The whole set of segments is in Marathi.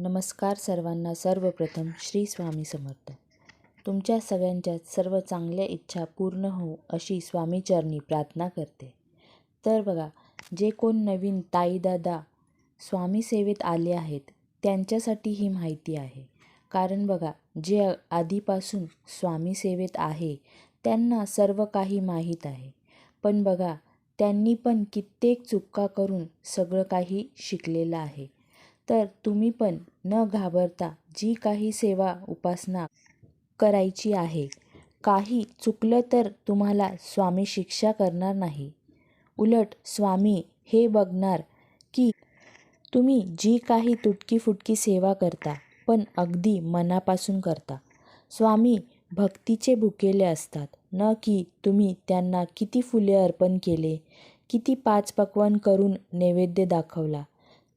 नमस्कार सर्वांना सर्वप्रथम श्री स्वामी समर्थ. तुमच्या सगळ्यांच्या सर्व चांगल्या इच्छा पूर्ण हो अशी स्वामीचरणी प्रार्थना करते. तर बघा जे कोण नवीन ताईदादा स्वामी सेवेत आले आहेत त्यांच्यासाठी ही माहिती आहे. कारण बघा जे आधीपासून स्वामी सेवेत आहे त्यांना सर्व काही माहीत आहे. पण बघा त्यांनी पण कित्येक चुका करून सगळं काही शिकलेलं आहे. तर तुम्ही पण न घाबरता जी काही सेवा उपासना करायची आहे काही चुकलं तर तुम्हाला स्वामी शिक्षा करणार नाही. उलट स्वामी हे बघणार की तुम्ही जी काही तुटकी फुटकी सेवा करता पण अगदी मनापासून करता. स्वामी भक्तीचे भुकेले असतात न की तुम्ही त्यांना किती फुले अर्पण केले किती पाच पक्वान करून नैवेद्य दाखवला.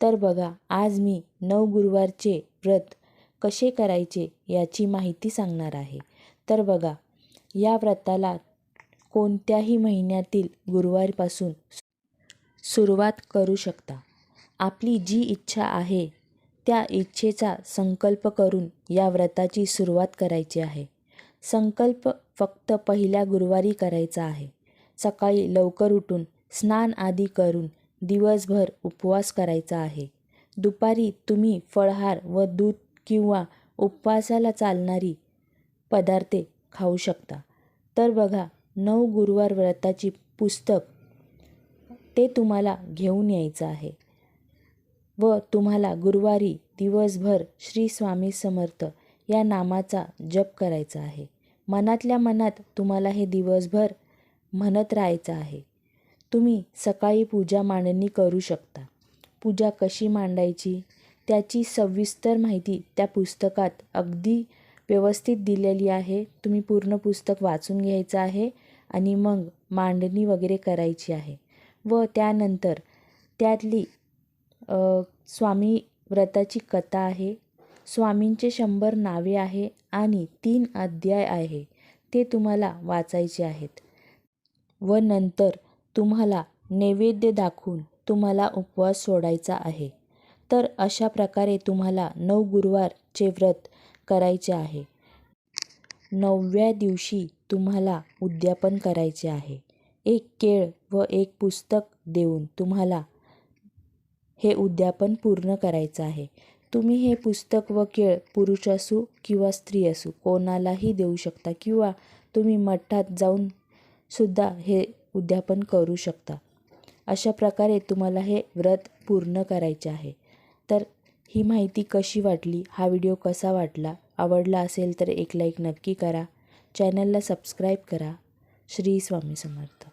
तर बघा आज मी नऊ गुरुवारचे व्रत कसे करायचे याची माहिती सांगणार आहे. तर बघा या व्रताला कोणत्याही महिन्यातील गुरुवारपासून सुरुवात करू शकता. आपली जी इच्छा आहे त्या इच्छेचा संकल्प करून या व्रताची सुरुवात करायची आहे. संकल्प फक्त पहिल्या गुरुवारी करायचा आहे. सकाळी लवकर उठून स्नान आदी करून दिवसभर उपवास करायचा आहे. दुपारी तुम्ही फळहार व दूध किंवा उपवासाला चालणारी पदार्थे खाऊ शकता. तर बघा नऊ गुरुवार व्रताची पुस्तक ते तुम्हाला घेऊन यायचं आहे व तुम्हाला गुरुवारी दिवसभर श्री स्वामी समर्थ या नामाचा जप करायचा आहे. मनातल्या मनात तुम्हाला हे दिवसभर म्हणत राहायचं आहे. तुम्ही सकाळी पूजा मांडणी करू शकता. पूजा कशी मांडायची? त्याची सविस्तर माहिती त्या पुस्तकात अगदी व्यवस्थित दिलेली आहे. तुम्ही पूर्ण पुस्तक वाचून घ्यायचं आहे आणि मग मांडणी वगैरे करायची आहे. व त्यानंतर त्यातली स्वामी व्रताची कथा आहे. स्वामींचे शंभर नावे आहे आणि तीन अध्याय आहे. ते तुम्हाला वाचायचे आहेत. व नंतर तुम्हाला नैवेद्य दाखवून तुम्हाला उपवास सोडायचा आहे. तर अशा प्रकारे तुम्हाला नऊ गुरुवारचे व्रत करायचे आहे. नवव्या दिवशी तुम्हाला उद्यापन करायचे आहे. एक केळ व एक पुस्तक देऊन तुम्हाला हे उद्यापन पूर्ण करायचं आहे. तुम्ही हे पुस्तक व केळ पुरुष असू किंवा स्त्री असू कोणालाही देऊ शकता किंवा तुम्ही मठात जाऊन सुद्धा हे उद्यापन करू शकता. अशा प्रकारे तुम्हाला हे व्रत पूर्ण करायचे आहे. तर ही माहिती कशी वाटली? हा व्हिडिओ कसा वाटला? आवडला असेल तर एक लाईक नक्की करा. चॅनलला सबस्क्राईब करा. श्री स्वामी समर्थ.